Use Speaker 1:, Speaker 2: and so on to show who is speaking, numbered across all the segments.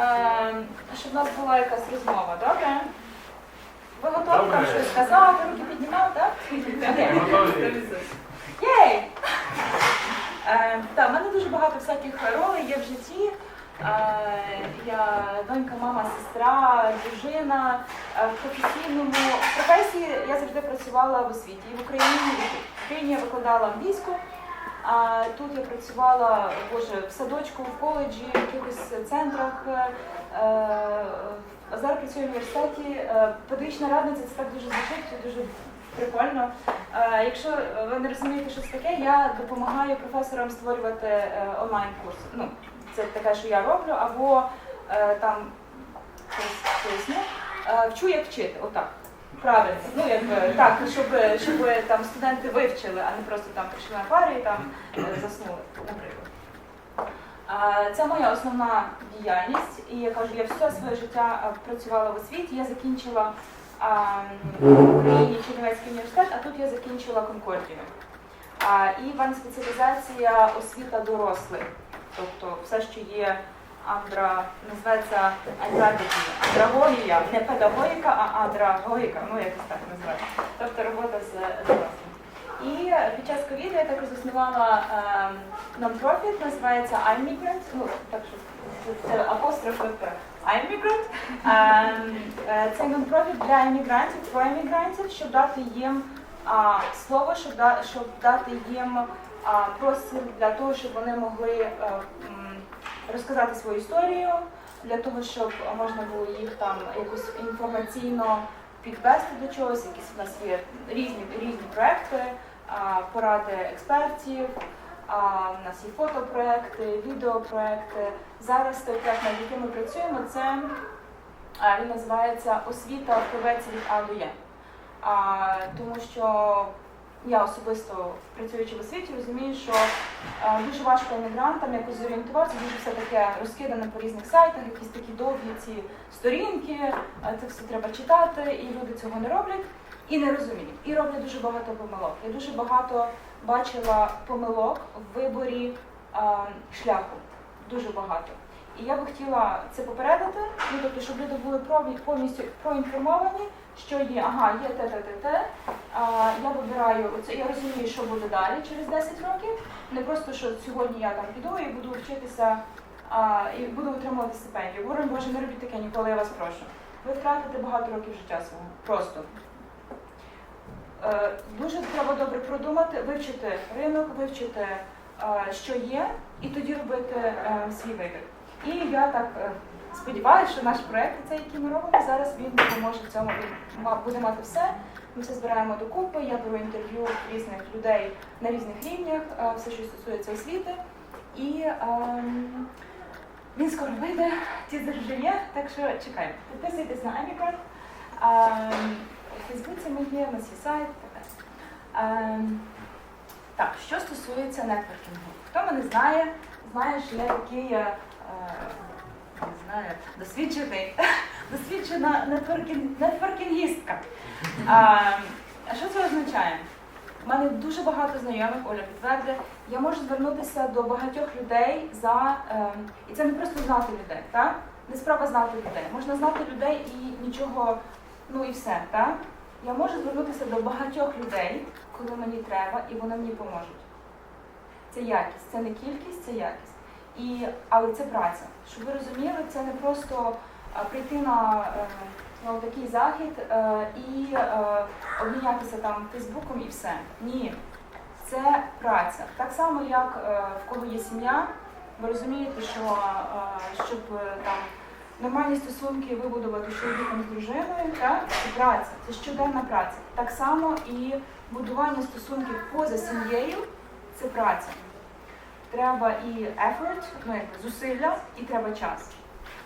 Speaker 1: е, щоб у нас була якась розмова, добре? Ви готові там щось сказати, руки піднімав, так? Єй! Е, та, в мене дуже багато всяких ролей є в житті. Е, я донька, мама, сестра, дружина. Е, в професійному в професії я завжди працювала в освіті. І в Україні, в Україні я викладала англійську. Тут я працювала боже, в садочку, в коледжі, в якихось центрах. Е, е, а зараз працюю в університеті. Е, Педагогічна радниця це так дуже звучить, це дуже прикольно. Якщо ви не розумієте, що це таке, я допомагаю професорам створювати е, онлайн-курси. Ну, це таке, що я роблю, або там щось поясню. Вчу, як вчити, отак. Правильно. Ну, якби так, щоб, щоб там студенти вивчили, а не просто там прийшли на парі і там е, заснули, наприклад. Е, Це моя основна діяльність, і я кажу, я все своє життя е, працювала в освіті. Я закінчила Україні Чернівецький університет, а тут я закінчила Конкордію. І в спеціалізація освіта дорослих. Тобто все, що є андра, називається андрагогія. Не педагогіка, а андрагогіка, ну якось так називається. Тобто робота з дорослими. І під час ковіду я також заснувала ем, нон-профіт, називається iMigrant. Ну, так що це- апостроф iMigrant. Ем, е, Це нон-профіт для іммігрантів, про іммігрантів, щоб дати їм слово, щоб, да, щоб дати їм простір для того, щоб вони могли е, розказати свою історію, для того, щоб можна було їх там якось інформаційно підвести до чогось. Якісь у нас є різні різні проекти, поради експертів. А, у нас є фотопроекти, відеопроекти. Зараз той проект, над яким ми працюємо, це він називається Освіта впливається від А. Тому що я особисто працюючи в освіті, розумію, що е, дуже важко іммігрантам якось зорієнтуватися, дуже все таке розкидане по різних сайтах, якісь такі довгі ці сторінки, е, це все треба читати, і люди цього не роблять і не розуміють. І роблять дуже багато помилок. Я дуже багато бачила помилок в виборі е, шляху. Дуже багато. І я би хотіла це попередити, ну тобто, щоб люди були повністю проінформовані, що є, ага, є те, те, те, те. Я вибираю оце, я розумію, що буде далі через 10 років. Не просто, що сьогодні я там піду і буду вчитися а, і буду отримувати стипендію. Говорю, Боже, не робіть таке ніколи, я вас прошу. Ви втратите багато років життя свого. Просто. Е, Дуже треба добре продумати, вивчити ринок, вивчити, е, що є, і тоді робити е, свій вибір. І я так сподіваюся, що наш проект, цей, який ми робимо, зараз він допоможе в цьому. Він буде мати все. Ми все збираємо докупи, я беру інтерв'ю різних людей на різних рівнях, е, все, що стосується освіти. І ем, він скоро вийде, тізер вже є, так що чекаємо. Підписуйтесь на Емікон. Ем, у Фейсбуці ми є, у нас є сайт. Ем, так, що стосується нетворкінгу. Хто мене знає, знає, що я такий, е, знаю, досвідчений, досвідчена нетворкін- нетворкінгістка. А що це означає? У мене дуже багато знайомих, Оля підтвердить. Я можу звернутися до багатьох людей за ем, і це не просто знати людей, так? Не справа знати людей. Можна знати людей і нічого, ну і все, так? Я можу звернутися до багатьох людей, коли мені треба, і вони мені поможуть. Це якість, це не кількість, це якість. І, але це праця. Щоб ви розуміли, це не просто прийти на, е, на такий захід е, і е, обмінятися там Фейсбуком і все. Ні. Це праця. Так само, як е, в кого є сім'я, ви розумієте, що е, щоб е, там нормальні стосунки вибудувати з чоловіком з дружиною, так? це праця, це щоденна праця. Так само і будування стосунків поза сім'єю це праця. Треба і effort, ну зусилля, і треба час.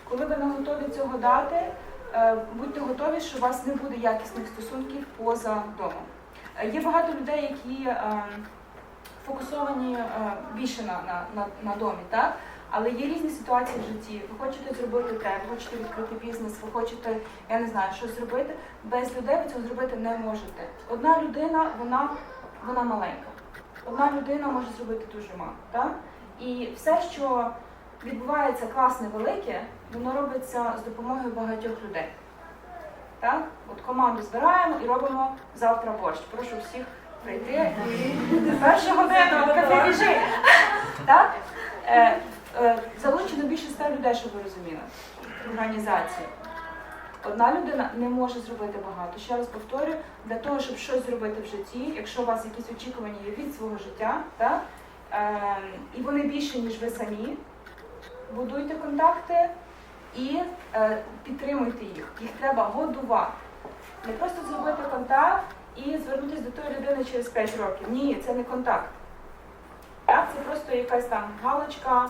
Speaker 1: Коли ви не готові цього дати, е, будьте готові, що у вас не буде якісних стосунків поза домом. Е, Є багато людей, які е, фокусовані більше на, на, на, на домі, так? Але є різні ситуації в житті. Ви хочете зробити те, ви хочете відкрити бізнес, ви хочете, я не знаю, щось зробити. Без людей ви цього зробити не можете. Одна людина, вона, вона маленька. Одна людина може зробити дуже мало. Так? І все, що відбувається класне велике, воно робиться з допомогою багатьох людей. Так? От команду збираємо і робимо завтра борщ. Прошу всіх прийти і першу годину кафе біжи. Так? Е, е, залучено більше ста людей, щоб ви розуміли, організації. Одна людина не може зробити багато. Ще раз повторюю, для того, щоб щось зробити в житті, якщо у вас якісь очікування є від свого життя, так? Е, і вони більше, ніж ви самі, будуйте контакти і е, підтримуйте їх. Їх треба годувати. Не просто зробити контакт і звернутися до тої людини через 5 років. Ні, це не контакт. Так, це просто якась там галочка,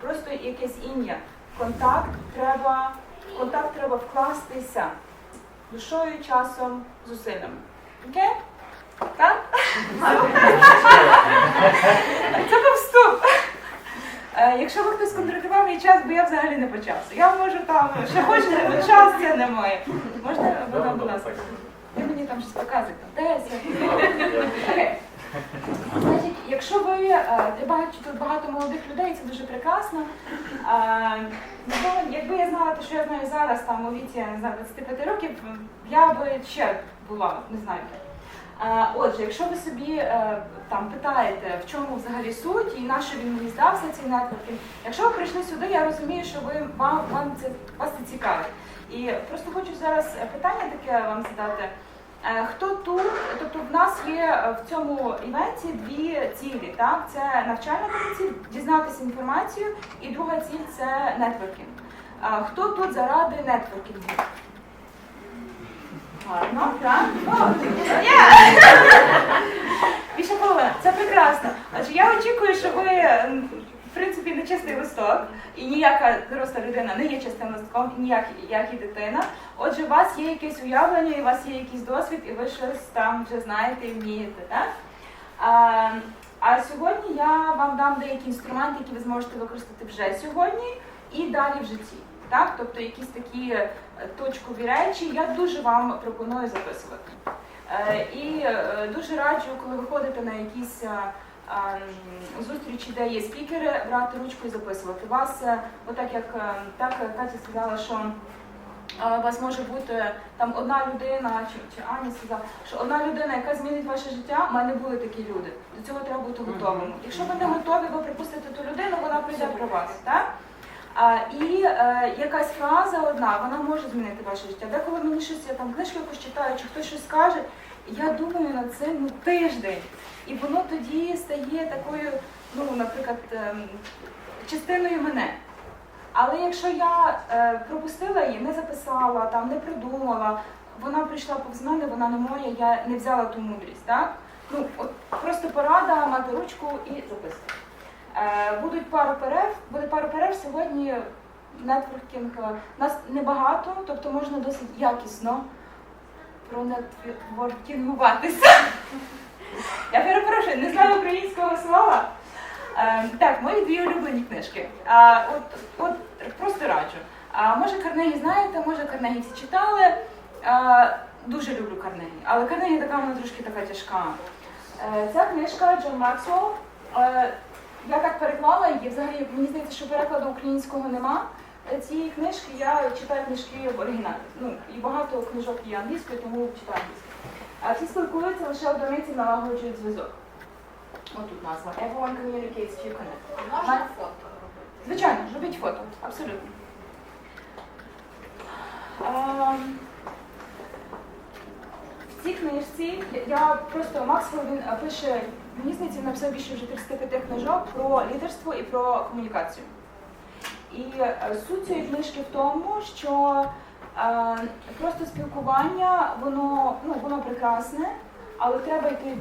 Speaker 1: просто якесь ім'я. Контакт треба, контакт треба вкластися душою, часом, зусиллями. Окей? Так? Це був вступ. Е, Якщо ви хтось контролював мій час, бо я взагалі не по часу. Я можу там, що хочете, але час це не моє. Можна, будь ласка? Ви мені там щось показуєте. Десять. Якщо ви е, я бачу тут багато молодих людей, це дуже прекрасно. Якби я знала те, що я знаю зараз, там у віці не знаю, 25 років, я би ще була, не знаю. Отже, якщо ви собі е, там питаєте, в чому взагалі суть і на що він мені здався цей нетворкінг, якщо ви прийшли сюди, я розумію, що ви вам, вам це вас це цікавить. І просто хочу зараз питання таке вам задати. Е, Хто тут? Тобто в нас є е, в цьому івенті дві цілі. Так, це навчальна ціль, дізнатися інформацію, і друга ціль це нетворкінг. Е, Хто тут заради нетворкінгу? Гарно, так? Більше половина. Це прекрасно. Адже я очікую, що ви в принципі не чистий листок, і ніяка доросла людина не є чистим листком, ніяк як і дитина. Отже, у вас є якесь уявлення, і у вас є якийсь досвід, і ви щось там вже знаєте і вмієте, так? А, а сьогодні я вам дам деякі інструменти, які ви зможете використати вже сьогодні і далі в житті. Так? Тобто якісь такі е, точкові речі я дуже вам пропоную записувати. Е, І е, дуже раджу, коли ви ходите на якісь зустрічі, де є спікери, брати ручку і записувати. Вас, е, отак як е, так Катя сказала, що е, у вас може бути там одна людина, чи, чи Аня сказала, що одна людина, яка змінить ваше життя, в мене були такі люди. До цього треба бути готовим. Якщо ви не готові, ви припустите ту людину, вона прийде про вас. Так? А, і е, якась фраза одна, вона може змінити ваше життя. Деколи мені щось я там книжку якусь читаю, чи хтось щось скаже, я думаю над цим ну, тиждень. І воно тоді стає такою, ну, наприклад, ем, частиною мене. Але якщо я е, пропустила її, не записала, там, не придумала, вона прийшла повз мене, вона не моя, я не взяла ту мудрість. Так? Ну, от просто порада мати ручку і записувати. Е, Будуть пару перерв, буде пару перерв сьогодні. Нетворкінг е, нас небагато, тобто можна досить якісно пронетворкінгуватися. Я перепрошую, не знаю українського слова. Е, так, мої дві улюблені книжки. От, от просто раджу. Може Карнегі знаєте, може Карнегі всі читали. Дуже люблю Карнегі, але Карнегі така вона трошки така тяжка. Е, ця книжка Джон Максвелл. Е, я так переклала її. Взагалі мені здається, що перекладу українського нема. Цієї книжки я читаю книжки в оригіналі. Ну і багато книжок є англійською, тому читаю англійською. А всі спілкуються лише одиниці налагоджують зв'язок. Отут назва. Everyone communicates to connect.
Speaker 2: Можна фото робити?
Speaker 1: Звичайно, робіть фото, абсолютно. Ем, В цій книжці я просто Максвелл він е, пише, мені здається, він написав більше вже 35 книжок про лідерство і про комунікацію. І е, суть цієї книжки в тому, що е, просто спілкування, воно, ну, воно прекрасне, але треба йти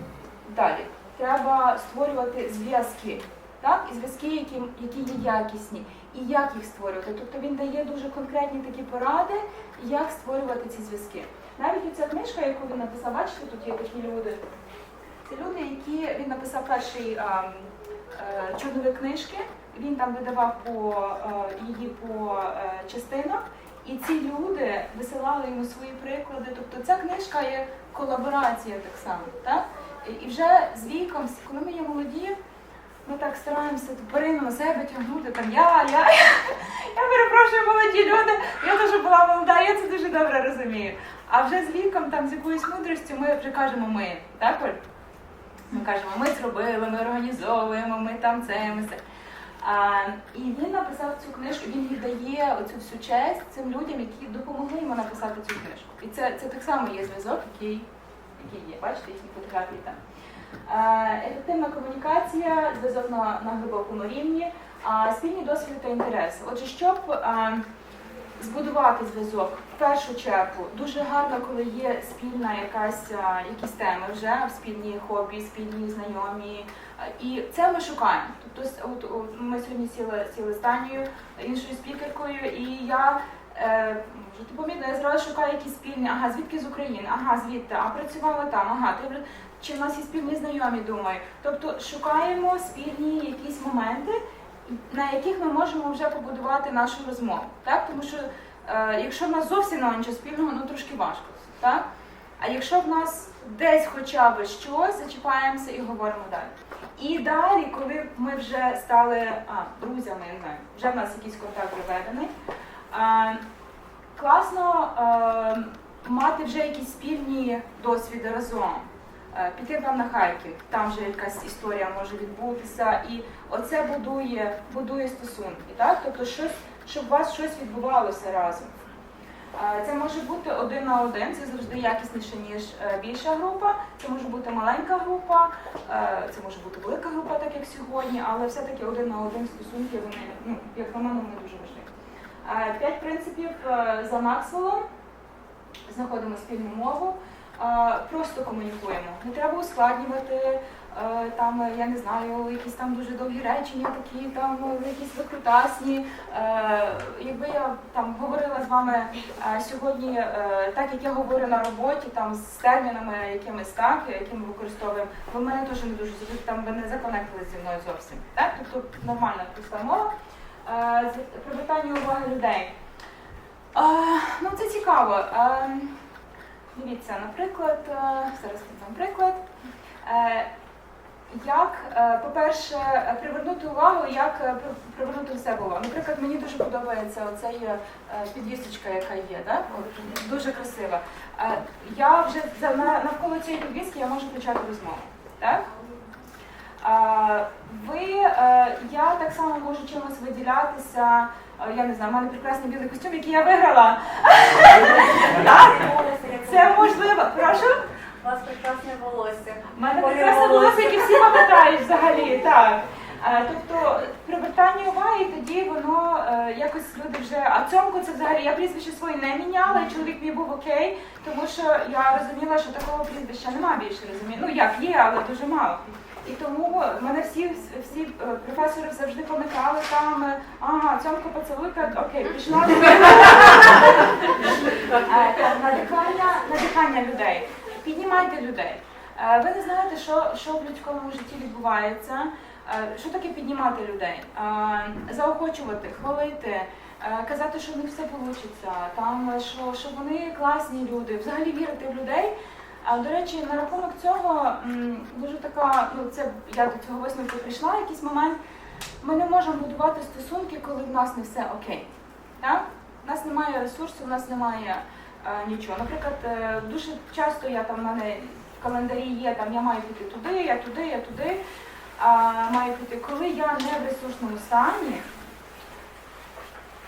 Speaker 1: далі. Треба створювати зв'язки. Так, і зв'язки, які, які є якісні, і як їх створювати. Тобто він дає дуже конкретні такі поради, як створювати ці зв'язки. Навіть оця книжка, яку він написав, бачите, тут є такі люди. Це люди, які він написав перший ем, е, чорновик книжки. Він там видавав по е, її по е, частинах, і ці люди висилали йому свої приклади. Тобто ця книжка є колаборація так само. Так? І- вже з віком, коли ми є молоді, ми так стараємося тварину на себе тягнути, там я, я. Я перепрошую, молоді люди. Я дуже була молода, я це дуже добре розумію. А вже з віком, там з якоюсь мудростю, ми вже кажемо ми, так? Ми кажемо, ми зробили, ми організовуємо, ми там це, ми це. І він написав цю книжку, він віддає оцю всю честь цим людям, які допомогли йому написати цю книжку. І це, це так само є зв'язок, який, який є. Бачите, їхні фотографії там. Ефективна комунікація, зв'язок на, на глибокому рівні, а, спільні досвіди та інтереси. Отже, щоб збудувати зв'язок, в першу чергу дуже гарно, коли є спільна якась якісь теми вже спільні хобі, спільні знайомі. І це ми шукаємо. Тобто, от, ми сьогодні сіли, сіли з Танею, іншою спікеркою, і я е, ти помітила, я зразу шукаю якісь спільні, ага, звідки з України, ага, звідти, а працювала там, ага, ти чи в нас є спільні знайомі, думаю. Тобто шукаємо спільні якісь моменти, на яких ми можемо вже побудувати нашу розмову. Так? Тому що е, якщо в нас зовсім немає нічого спільного, ну трошки важко. Так? А якщо в нас десь хоча б щось, зачіпаємося і говоримо далі. І далі, коли ми вже стали а, друзями, не вже в нас якийсь контакт проведений, е, класно е, мати вже якісь спільні досвіди разом. Е, Піти там на Харків, там вже якась історія може відбутися, і оце будує, будує стосунки, так? Тобто, щось, щоб у вас щось відбувалося разом. Е, Це може бути один на один, це завжди якісніше, ніж е, більша група. Це може бути маленька група, е, це може бути велика група, так як сьогодні, але все-таки один на один стосунки, вони, ну, як на мене, вони дуже важливі. П'ять принципів за Максвеллом. Знаходимо спільну мову, просто комунікуємо. Не треба ускладнювати. Е, Там я не знаю, якісь там дуже довгі речення, такі там ну, якісь викрутасні. Е, Якби я там говорила з вами е, сьогодні, е, так як я говорю на роботі, там з термінами якимись так, які ми використовуємо, ви мене теж не дуже там ви не законектились зі мною зовсім. Так, тобто нормальна проста мова. Е, Привертання уваги людей. Ну, це цікаво. Дивіться, наприклад, е, зараз дам приклад. Як, е, по-перше, привернути увагу, як е, при- привернути в себе увагу. Наприклад, мені дуже подобається оцей е, підвісочка, яка є, да? Дуже красива. Я вже навколо цієї підвіски я можу почати розмову. Так? Ви, я так само можу чимось виділятися. Я не знаю, в мене прекрасний білий костюм, який я виграла. Це можливо. Прошу.
Speaker 2: У вас прекрасне волосся.
Speaker 1: У мене
Speaker 2: Колір
Speaker 1: прекрасне волосся, яке всі пам'ятають взагалі. Так. Е, Тобто привертання уваги, тоді воно е, якось люди вже. А цьомку це взагалі я прізвище своє не міняла, і чоловік мій був окей, тому що я розуміла, що такого прізвища немає більше розумію. Ну як є, але дуже мало. І тому мене всі всі е, професори завжди пам'ятали там, е, ага, поцілуйка, окей, пішла. Е, так, Надихання, надихання людей. Піднімайте людей. Е, Ви не знаєте, що, що в людському житті відбувається. Е, Що таке піднімати людей? Е, Заохочувати, хвалити, казати, що в них все вийде, там, що, що вони класні люди, взагалі вірити в людей. А до речі, на рахунок цього дуже така, ну це я до цього висновку прийшла, якийсь момент. Ми не можемо будувати стосунки, коли в нас не все окей. Так? У нас немає ресурсу, у нас немає нічого. Наприклад, е, дуже часто я там в мене в календарі є, там я маю піти туди, я туди, я туди. А, маю піти. Коли я не в ресурсному стані,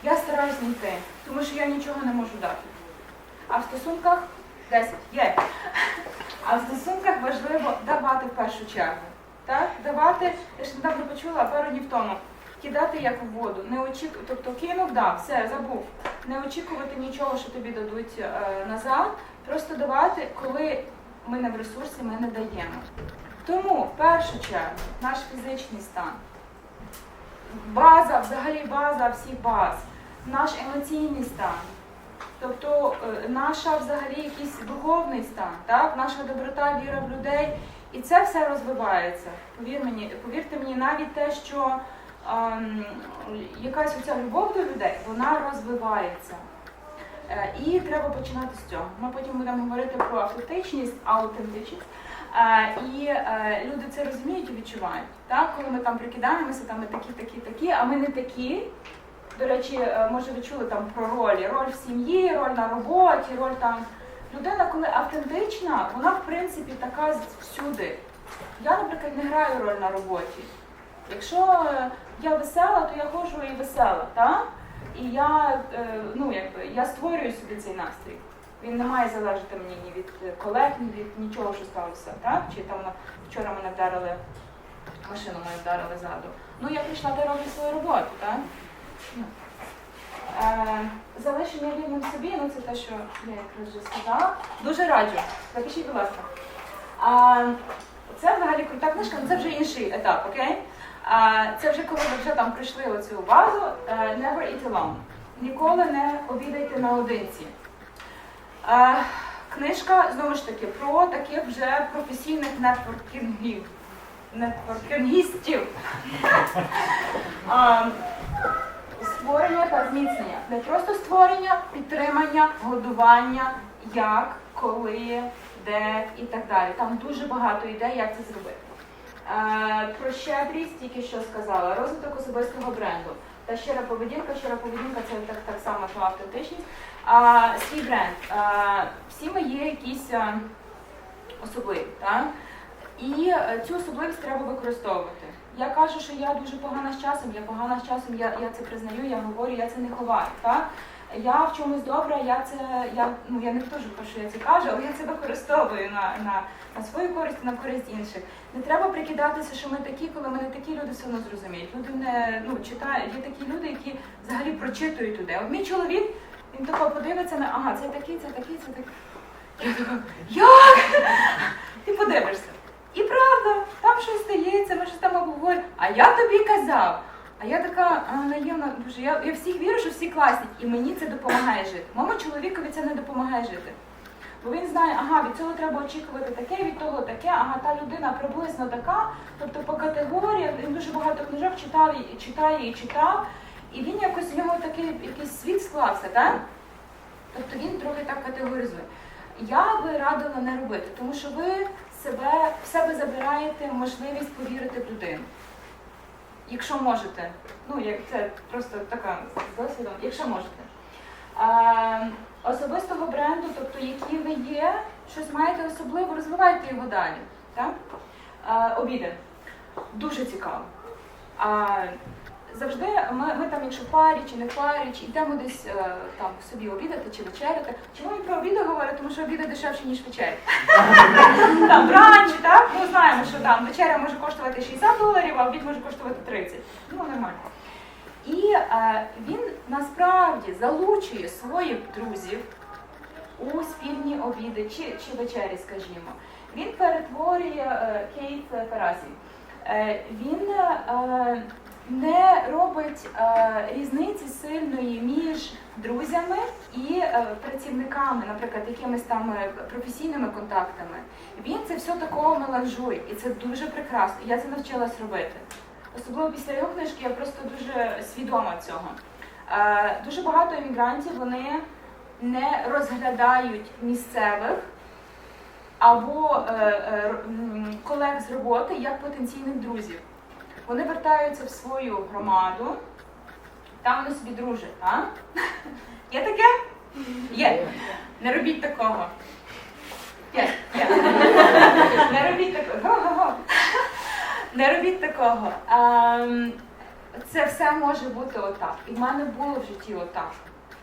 Speaker 1: я стараюсь не йти, тому що я нічого не можу дати. А в стосунках 10 є. А в стосунках важливо давати в першу чергу. Так? Давати, я ж недавно почула пару днів тому, кидати як в воду. Не очікувати, тобто кинув, да, все, забув. Не очікувати нічого, що тобі дадуть е, назад. Просто давати, коли ми не в ресурсі, ми не даємо. Тому в першу чергу наш фізичний стан, база, взагалі база всіх баз, наш емоційний стан. Тобто е, наша взагалі якийсь духовний стан, так? наша доброта, віра в людей. І це все розвивається. Повір мені, повірте мені, навіть те, що якась оця любов до людей, вона розвивається. Е, І треба починати з цього. Ми потім будемо говорити про автентичність, аутентичність. Е, і е, люди це розуміють і відчувають. Так? Коли ми там прикидаємося, там ми такі, такі, такі, а ми не такі. До речі, може ви чули там про ролі. Роль в сім'ї, роль на роботі, роль там. Людина, коли автентична, вона в принципі така всюди. Я, наприклад, не граю роль на роботі. Якщо я весела, то я ходжу і весела, так? І я, е, ну, якби, я створюю собі цей настрій. Він не має залежати мені ні від е, колег, ні від нічого, що сталося, так? Чи там вчора мене вдарили, машину мою вдарили ззаду. Ну, я прийшла де роблю свою роботу, так? Ну. Е, залишення вільним собі, ну це те, що я якраз вже сказала. Дуже раджу. Запишіть, будь ласка. А, це взагалі крута книжка, але це вже інший етап, окей? Це вже коли ви вже там пройшли оцю базу е, Never eat alone. Ніколи не обідайте наодинці. Е, книжка знову ж таки про таких вже професійних нетворкінгів. Нетворкінгістів. Створення та зміцнення. Не просто створення, підтримання, годування, як, коли, де і так далі. Там дуже багато ідей, як це зробити. Е, про щедрість тільки що сказала. Розвиток особистого бренду. Та щира поведінка, щира поведінка це так, так само, що автентичність. А, свій бренд. А, всі ми є якісь а, особливі. Так? І е, цю особливість треба використовувати. Я кажу, що я дуже погана з часом, я погана з часом, я, я це признаю, я говорю, я це не ховаю. Так? Я в чомусь добра, я це я ну я не кажу, що я це кажу, але я це використовую на, на, на свою користь, на користь інших. Не треба прикидатися, що ми такі, коли ми не такі, люди все одно зрозуміють. Люди не ну читають, є такі люди, які взагалі прочитують туди. От мій чоловік, він тако подивиться на ага, це такий, це такий, це такий. Я така, як? Ти подивишся. І правда, там щось стається, ми щось там обговорюємо. А я тобі казав. А я така а, наївна, боже, я, я всіх вірю, що всі класні, і мені це допомагає жити. Моєму чоловікові це не допомагає жити. Бо він знає, ага, від цього треба очікувати таке, від того таке, ага, та людина приблизно така. Тобто по категоріях він дуже багато книжок читав читає і читав, і він якось у нього такий якийсь світ склався, так? Тобто він трохи так категоризує. Я би радила не робити, тому що ви себе в себе забираєте можливість повірити в людину. Якщо можете. Ну, як це просто така з досвідом, якщо можете. А, особистого бренду, тобто які ви є, щось маєте особливо, розвивайте його далі. Так? А, обіди. Дуже цікаво. А, завжди ми, ми там, якщо в парі чи не в парі, чи йдемо десь е, там собі обідати чи вечеряти. Чому я про обіди говорю? Тому що обіди дешевші, ніж вечеря. Там бранч, так? Ми знаємо, що там вечеря може коштувати 60 доларів, а обід може коштувати 30. Ну, нормально. І е, він насправді залучує своїх друзів у спільні обіди чи, чи вечері, скажімо. Він перетворює е, Кейт Ферасі. Е, він е, не робить е, різниці сильної між друзями і е, працівниками, наприклад, якимись там е, професійними контактами. Він це все такого меланжує, і це дуже прекрасно. Я це навчилась робити. Особливо після його книжки я просто дуже свідома цього. Дуже багато емігрантів вони не розглядають місцевих або е, е, колег з роботи як потенційних друзів. Вони вертаються в свою громаду, там вони собі дружать. А? Є таке? Є. Не робіть такого. Є, є. Не робіть такого. Не робіть такого. Ем, Це все може бути отак. І в мене було в житті отак.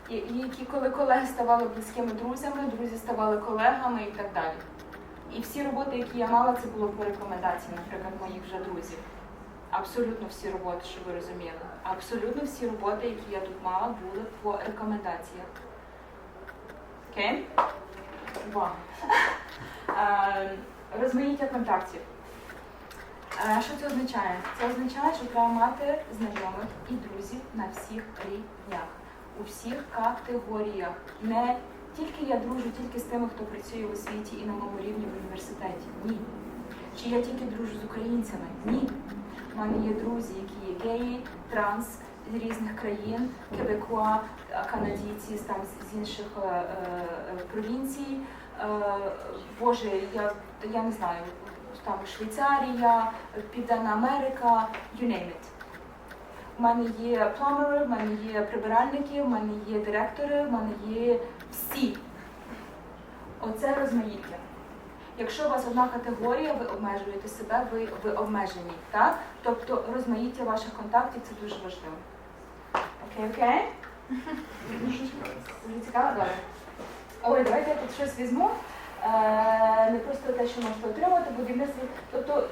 Speaker 1: І які коли колеги ставали близькими друзями, друзі ставали колегами і так далі. І всі роботи, які я мала, це було по рекомендації, наприклад, моїх вже друзів. Абсолютно всі роботи, щоб ви розуміли. Абсолютно всі роботи, які я тут мала, були по рекомендаціях. Окей? Увага. Е, Розмаїття контактів. Е, Що це означає? Це означає, що треба мати знайомих і друзів на всіх рівнях, у всіх категоріях. Не тільки я дружу тільки з тими, хто працює в освіті і на моєму рівні в університеті. Ні. Чи я тільки дружу з українцями? Ні. У мене є друзі, які є геї, транс, з різних країн, кебекуа, канадійці там з- інших е, е, провінцій. Е, Боже, я, я не знаю, там Швейцарія, Південна Америка, you name it. У мене є пломери, в мене є прибиральники, в мене є директори, в мене є всі. Оце розмаїття. Якщо у вас одна категорія, ви обмежуєте себе, ви, ви обмежені. Так? Тобто розмаїття ваших контактів це дуже важливо. Окей, окей? Дуже цікаво, добре. Ой, давайте я тут щось візьму. Е, не просто те, що можете отримати, будівництво. Тобто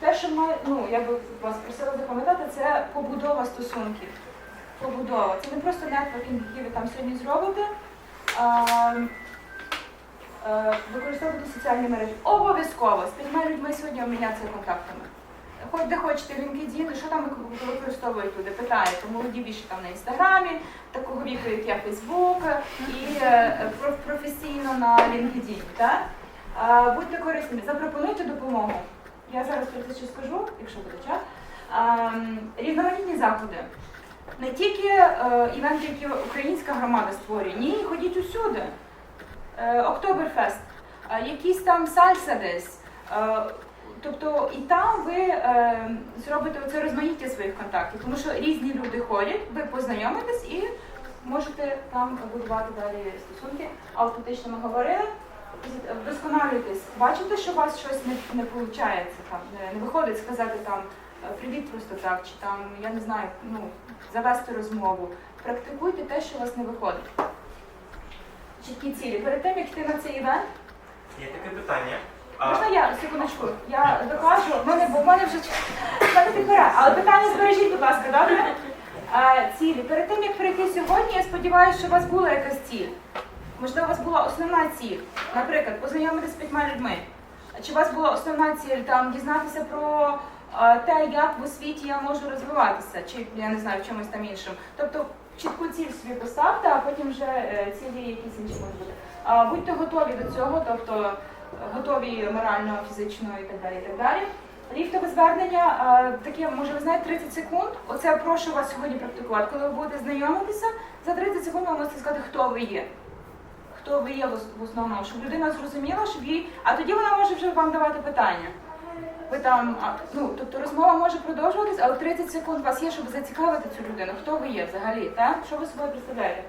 Speaker 1: те, що ми, ну, я би вас просила запам'ятати, це побудова стосунків. Побудова. Це не просто нетворкінг, який ви там сьогодні зробите. Е, використовувати соціальні мережі. Обов'язково з п'ятьма людьми сьогодні обмінятися контактами. Хоч де хочете LinkedIn, що там ви- використовують люди, питаєте. Молоді більше там на інстаграмі, такого віку, як я Фейсбук, і е, професійно на LinkedIn. Так? Е, Будьте корисними, запропонуйте допомогу. Я зараз про це ще скажу, якщо буде час. Ем, Різноманітні заходи. Не тільки е, івенти, які українська громада створює, ні, ходіть усюди. Е, Октоберфест, е, якісь там сальса десь. Е, Тобто і там ви зробите оце розмаїття своїх контактів, тому що різні люди ходять, ви познайомитесь і можете там будувати далі стосунки. Автентично ми говорили. Вдосконалюйтесь. Бачите, що у вас щось не, не виходить, там, не, виходить сказати там привіт просто так, чи там, я не знаю, ну, завести розмову. Практикуйте те, що у вас не виходить. Чіткі цілі. Перед тим, як йти на цей івент,
Speaker 3: Є таке питання. А,
Speaker 1: Можна я секундочку? Я докажу. В мене, бо в мене вже в мене підбирає. Але питання збережіть, будь ласка, добре? А, цілі. Перед тим як прийти сьогодні, я сподіваюся, що у вас була якась ціль. Можливо, у вас була основна ціль. Наприклад, познайомитися з п'ятьма людьми. Чи у вас була основна ціль там дізнатися про а, те, як в освіті я можу розвиватися, чи я не знаю в чомусь там іншому. Тобто чітку ціль собі поставте, а потім вже е, цілі якісь інші можуть бути. А, будьте готові до цього, тобто готові морально, фізично і так далі. І так далі. Ліфтове звернення, таке, може, ви знаєте, 30 секунд. Оце прошу вас сьогодні практикувати. Коли ви будете знайомитися, за 30 секунд ви можете сказати, хто ви є. Хто ви є в основному, щоб людина зрозуміла, щоб їй. А тоді вона може вже вам давати питання. Ви там, ну, тобто розмова може продовжуватись, але 30 секунд у вас є, щоб зацікавити цю людину. Хто ви є взагалі, так? Що ви собою представляєте?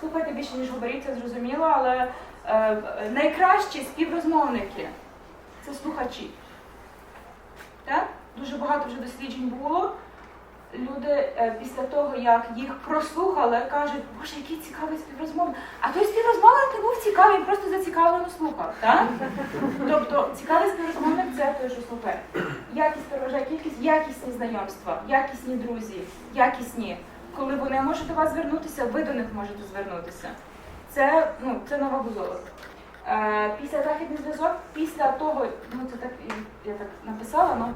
Speaker 1: Слухайте більше, ніж говоріть, це зрозуміло, але е, найкращі співрозмовники це слухачі. Так? Дуже багато вже досліджень було. Люди е, після того, як їх прослухали, кажуть, боже, який цікавий співрозмовник. А той співрозмовник не був цікавий, він просто зацікавлено слухав. Так? Тобто цікавий співрозмовник це той, що слухає. Якість переважає кількість, якісні знайомства, якісні друзі, якісні. Коли вони можуть до вас звернутися, ви до них можете звернутися. Це, ну, це нова бузова. Е, після західний зв'язок, після того, ну це так я так написала, ну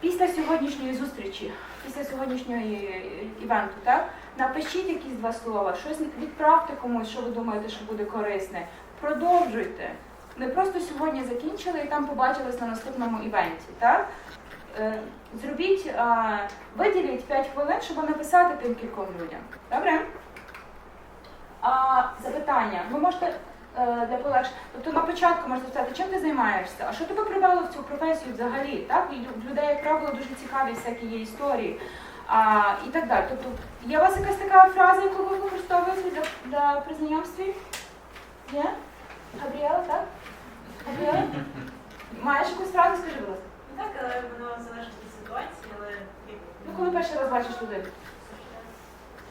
Speaker 1: після сьогоднішньої зустрічі, після сьогоднішньої е, івенту, так напишіть якісь два слова, щось відправте комусь, що ви думаєте, що буде корисне. Продовжуйте. Не просто сьогодні закінчили і там побачились на наступному івенті. Так? Е, Зробіть, виділіть 5 хвилин, щоб написати тим кільком людям. Добре? А, запитання. Ви можете для полегшення. Тобто на початку можете сказати, чим ти займаєшся? А що тебе привело в цю професію взагалі? Так? І людей, як правило, дуже цікаві всякі є історії. А, і так далі. Тобто, є у вас якась така фраза, яку ви використовуєте для, для при знайомстві? Є? Габріела, так? Габріела? Маєш якусь фразу, скажи, будь ласка.
Speaker 2: Ну так, але воно залежить від ситуації, але
Speaker 1: Ну, коли перший раз бачиш людину?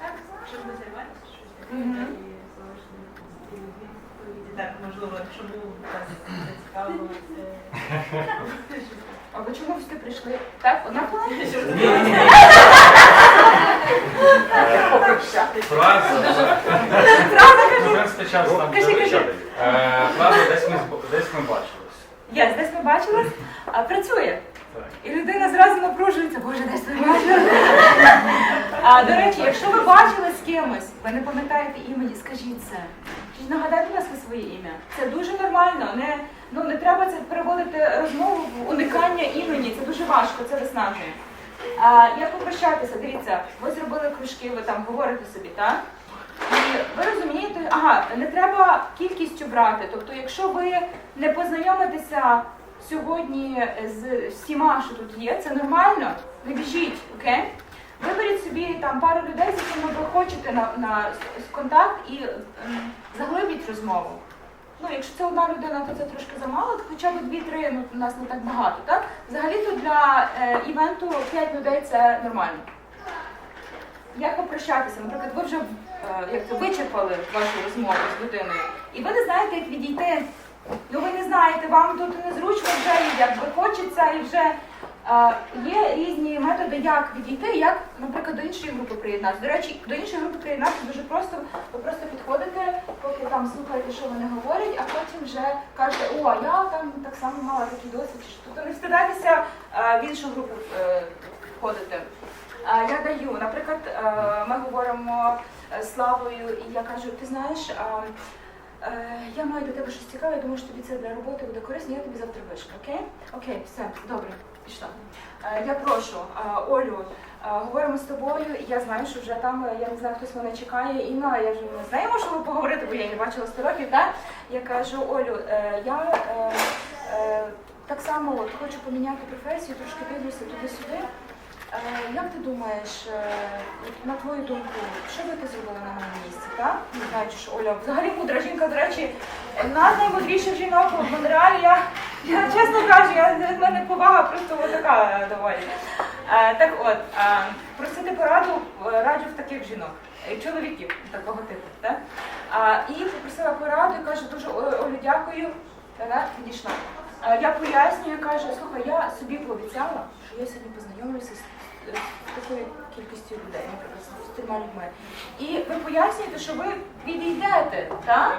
Speaker 2: так, чим ви займаєтеся, щось таке,
Speaker 1: Мгм.
Speaker 2: і. Так, можливо, якщо був так
Speaker 1: А ви чому всі прийшли? Так, одна?
Speaker 4: Фраза.
Speaker 1: Фраза кажи. Кажи, кажи.
Speaker 4: Е, десь ми десь ми бачились.
Speaker 1: Є, десь ми бачились, а працює. І людина зразу напружується, боже, десь ми бачили. А, до речі, якщо ви бачили з кимось, ви не пам'ятаєте імені, скажіть це. Нагадайте, будь ласка, своє ім'я. Це дуже нормально. Не, ну, не треба це переводити розмову в уникання імені. Це дуже важко, це виснажує. А, як попрощатися? Дивіться, ви зробили кружки, ви там говорите собі, так? І ви розумієте, ага, не треба кількістю брати. Тобто, якщо ви не познайомитеся сьогодні з всіма, що тут є, це нормально, не біжіть, окей? Виберіть собі там пару людей, з якими ви хочете на, на контакт і ем, заглибіть розмову. Ну, якщо це одна людина, то це трошки замало, то хоча б дві-три, ну у нас не так багато, так? Взагалі-то для е, івенту 5 людей це нормально. Як попрощатися? Наприклад, ви вже е, як вичерпали вашу розмову з людиною, і ви не знаєте, як відійти. Ну ви не знаєте, вам тут незручно вже і якби хочеться, і вже є різні методи, як відійти, як, наприклад, до іншої групи приєднатися. До речі, до іншої групи приєднатися дуже просто. Ви просто підходите, поки там слухаєте, що вони говорять, а потім вже кажете, о, я там так само мала такий досвід. Тобто не встидайтеся в іншу групу е, входити. Я даю, наприклад, е, ми говоримо е, з Славою, і я кажу, ти знаєш, я маю до тебе щось цікаве, я думаю, що тобі це для роботи буде корисно, я тобі завтра вишлю, окей? Окей, все, добре, пішла. Е, Я прошу, е, Олю, е, говоримо з тобою, я знаю, що вже там, я не знаю, хтось мене чекає, Інна, я вже не знаю, можемо поговорити, бо я не бачила 100 років, так? Я кажу, Олю, я так само от, хочу поміняти професію, трошки дивлюся туди-сюди. Як ти думаєш, на твою думку, що би ти зробила на моєму місці, так? Не знаю, що Оля взагалі мудра жінка, до речі, одна з наймудріших жінок в Монреалі. Я чесно кажу, я, від мене повага просто така е, доволі. Е, Так от, е, просити пораду е, раджу в таких жінок, чоловіків такого типу. Так? І попросила пораду і кажу, дуже Олю, дякую. Вона підійшла. Я пояснюю, каже, слухай, я собі пообіцяла, що я сьогодні познайомлюся з, з такою кількістю людей, наприклад, з трьома людьми. І ви пояснюєте, що ви відійдете, так?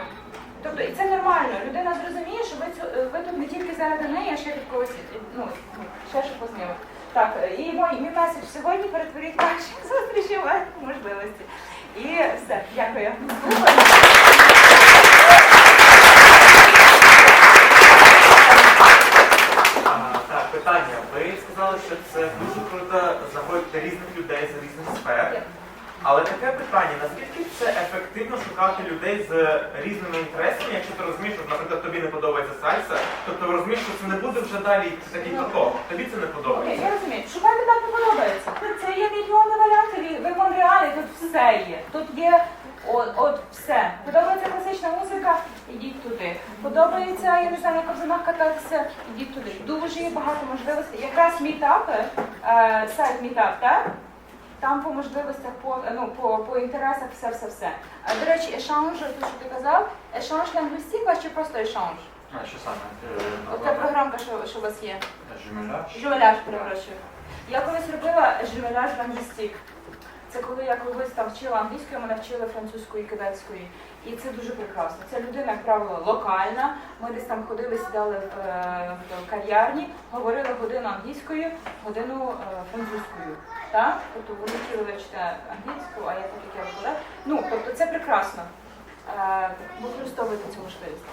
Speaker 1: Тобто, і це нормально. Людина зрозуміє, що ви, цю- ви тут не тільки заради неї, а ще від когось, ну, ну, ще щоб познайомити. Так, і мій, мій меседж сьогодні перетворіть ваші зустрічі в можливості. І все, дякую.
Speaker 3: Так, питання. Ви сказали, що це дуже круто знаходити різних людей з різних сфер. Але таке питання, наскільки це ефективно шукати людей з різними інтересами, якщо ти розумієш, що, наприклад, тобі не подобається сальса, тобто розумієш, що це не буде вже далі такий поток. Тобі це не
Speaker 1: Окей,
Speaker 3: подобається.
Speaker 1: я розумію. Шукайте так, не подобається. Це є мільйони варіантів. Ви в Монреалі, тут все є. Тут є от, от все. Подобається класична музика, ідіть туди. Подобається, я не знаю, на ковзанах кататися, ідіть туди. Дуже є багато можливостей. Якраз мітапи, е, сайт мітап, так? Там по можливостях, по, ну, по, по інтересах, все, все, все. А, до речі, ешанж, то що ти казав, ешанж лінгвістик, а чи просто ешанж?
Speaker 4: А що саме?
Speaker 1: Ота програмка, що, що у вас є.
Speaker 4: Жумеляж?
Speaker 1: Жумеляж, перепрошую. Я колись робила жумеляж лангвістик. Це коли я колись там вчила англійською, мене вчили французької і китайської. І це дуже прекрасно. Це людина, як правило, локальна. Ми десь там ходили, сідали в, е, в кав'ярні, говорили годину англійською, годину е, французькою. Так? Тобто вони хотіли вивчити англійську, а я так як я робила. Ну, тобто це прекрасно. Е, Використовуйте цю можливість.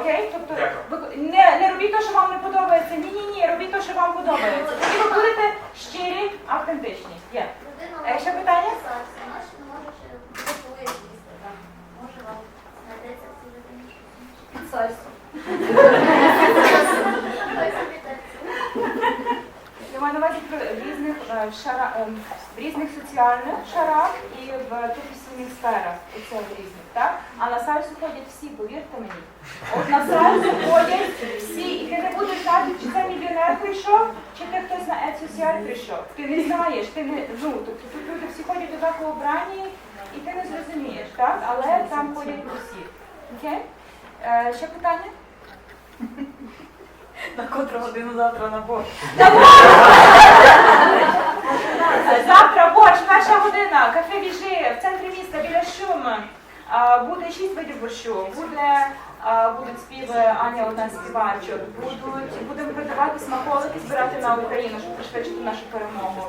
Speaker 1: Окей? Тобто ви- не, не робіть те, що вам не подобається. Ні, ні, ні, робіть те, що вам подобається. Тоді ви будете щирі, автентичні. Є. Ще питання?
Speaker 5: Наш не може готує їсти, так. Може вам знайдеться цю людину.
Speaker 1: Підсальство. Я маю на увазі про різних е, шара, ем, в різних соціальних шарах і в професійних сферах. Оце в різних, так? А на сальсу ходять всі, повірте мені. От на сальсу ходять всі, і ти не будеш знати, чи це мільйонер прийшов, чи ти хтось на ЕЦСР прийшов. Ти не знаєш, ти не ну, тобто тут люди всі ходять однаково обрані, і ти не зрозумієш, так? Але там ходять усі. Окей? Е, ще питання?
Speaker 2: На котру годину завтра на борт?
Speaker 1: Завтра борщ, перша година, кафе Віжи, в центрі міста біля Шума. А, Буде шість видів борщу, буде, а, будуть співи Аня одна співачок, будуть, будемо продавати смаколики, збирати на Україну, щоб пришвидшити нашу перемогу.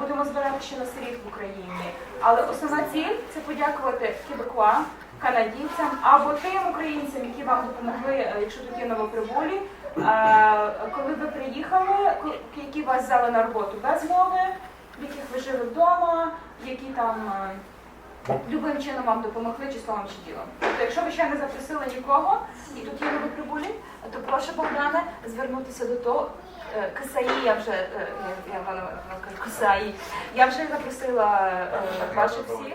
Speaker 1: Будемо збирати ще на сиріт в Україні. Але основна ціль це подякувати Кібекуа, канадійцям або тим українцям, які вам допомогли, е, якщо тут є новоприбулі, Е, Коли ви приїхали, які вас взяли на роботу без мови, в яких ви жили вдома, які там е, любим чином вам допомогли чи словом чи ділом. Тобто, якщо ви ще не запросили нікого, і тут є нові прибулі, то прошу Богдане звернутися до того. Касаї, я вже я, я, вона- вона каже, Касаї. Я вже запросила ваших всіх.